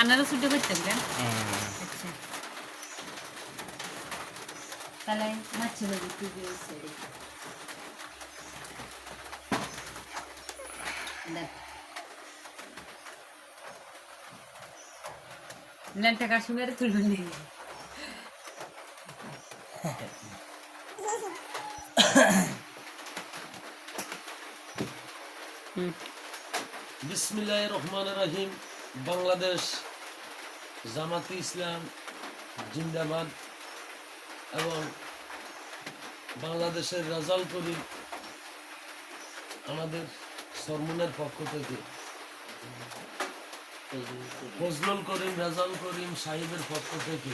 আনারস উঠে করতেন কেন আচ্ছা তাহলে মাছ কাশ্মীরে বিসমিল্লাহ রহমান রহিম। বাংলাদেশ জামাতি ইসলাম, জিন্দাবাদ এবং বাংলাদেশের রাজাল করিম আমাদের সরমুনের পক্ষ থেকে। ফজলুল করিম, রাজাল করিম সাহেবের পক্ষ থেকে,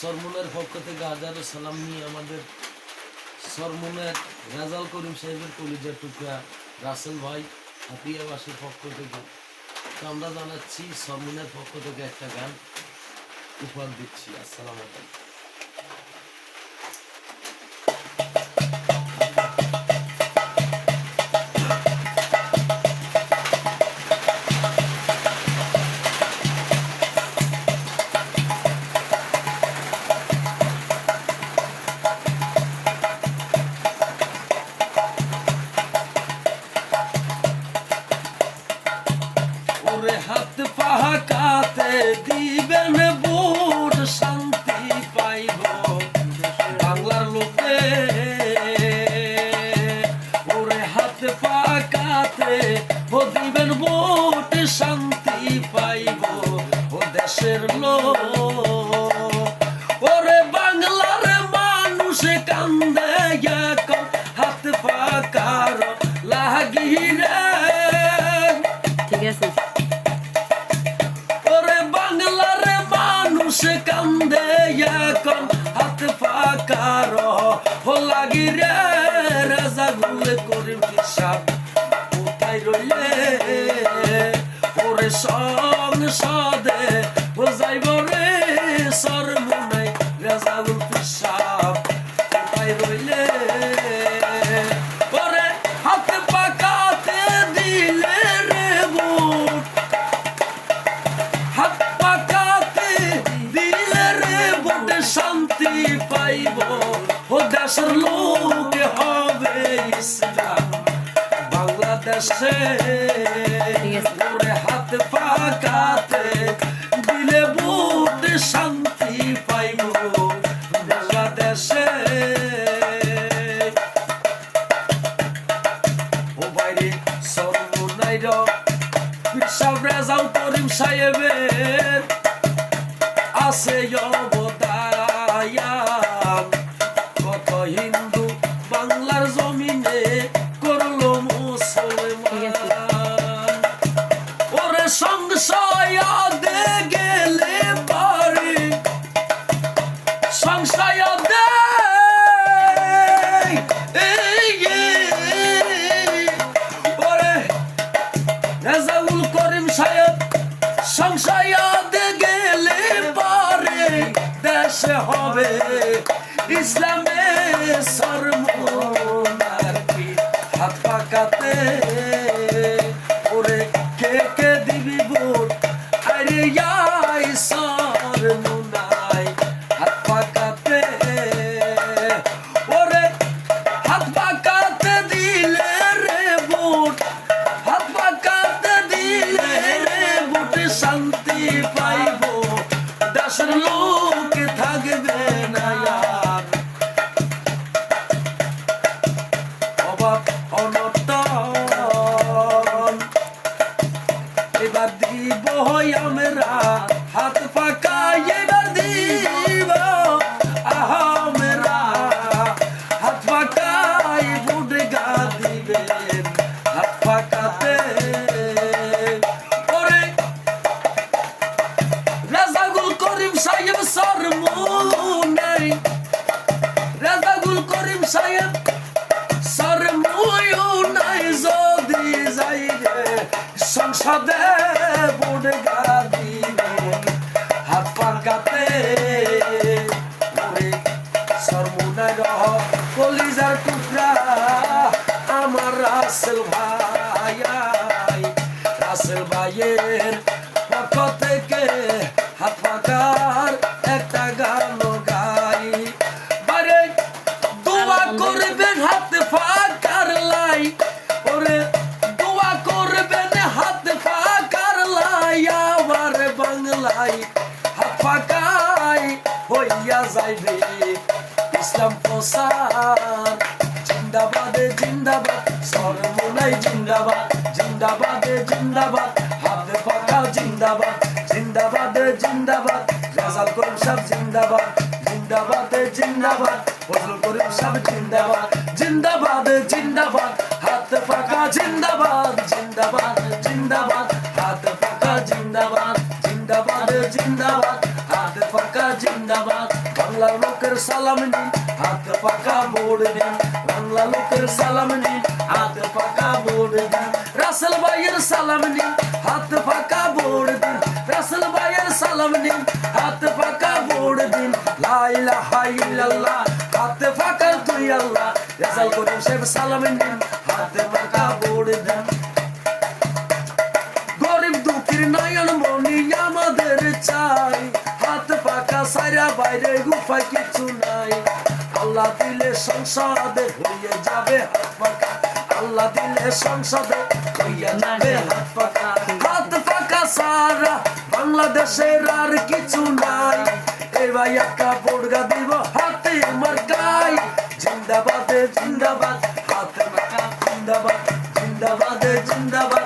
সরমুনের পক্ষ থেকে হাজারো সালাম নিয়ে আমাদের সরমুনের রাজাল করিম সাহেবের কলিজার টুকরা রাসেল ভাই হাতিয়াবাসীর পক্ষ থেকে তো আমরা জানাচ্ছি সমিনের পক্ষ থেকে একটা গান উপহার দিচ্ছি। আসসালাম আলাইকুম। দিবেন বুট শান্তি পাইব। বাংলার লোকে, ওরে হাত পাকাতে ও দিবেন বুট শান্তি পাইব। ও দেশের লোক, ওরে বাংলার মানুষ কান্দে এখন, হাত পাকার লাগিরে ঠিক আছে। এখন হাত পাকার হো লাগি রে, রাজা গুলে করিম হিসাব কোথায় রইলে? ওরে সং সদে আছে। ওরে হাত পাকাতে দিলে বটে শান্তি পাইব বাংলাদেশে ও বাইরে সর্বনাইর রেজাল করিম সাহেবের সংশয়াদে গেলে পরে দেশে হবে। ইসলামে সরমনার কি হাত পাকাতে? ওরে কে কে দিবি বোট আরে ইয়াই Oh no. সংসদে বুড়ে লাই হাত পাকাই, হইয়া যাইবে ইসলাম প্রসার। জিন্দাবাদ জিন্দাবাদ সরমুনাই জিন্দাবাদ জিন্দাবাদ জিন্দাবাদ, হাত পাকা জিন্দাবাদ জিন্দাবাদ জিন্দাবাদ, রেজাল করিম সাহেব জিন্দাবাদ জিন্দাবাদ জিন্দাবাদ ফজল করিম সাহেব জিন্দাবাদ জিন্দাবাদ জিন্দাবাদ, হাত পাকা জিন্দাবাদ জিন্দাবাদ। জিন্দাবাদ, হাত পাকা জিন্দাবাদ। বাংলার লোকের সালাম নিন, হাত পাকা মোড় দিন বাংলা লোকের সালাম নিন, হাত পাকা মোড় দিন রাসেল ভাইয়ের সালাম নিন, হাত পাকা মোড় দিন রাসেল ভাইয়ের সালাম নিন, হাত পাকা মোড় দিন লা ইলাহা ইল্লাল্লাহ, হাত পাকা তুই আল্লাহ। রেজাল করিম সাহেব সালাম নিন, হাত পাকা মোড় দিন চাই। হাত পাকা সারা বাইরে গুফায় কিছু নাই। আল্লাহ দিলে সংসদে যাবে হাত পাকা। আল্লাহ দিলে সংসদে যাবে হাত পাকা। হাত পাকা সারা বাংলাদেশের আর কিছু নাই। একটা বড়গা দিব হাতে মার্কাই জিন্দাবাদ জিন্দাবাদ, হাত পাকা জিন্দাবাদ জিন্দাবাদ জিন্দাবাদ।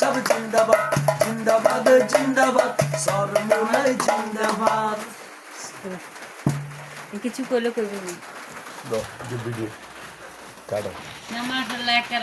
সব জিন্দাবাদ জিন্দাবাদ জিন্দাবাদ সরমুনাই জিন্দাবাদ। কিছু করলে করবি না। ভিডিও কাটো। না মাসাল্লাহ একটা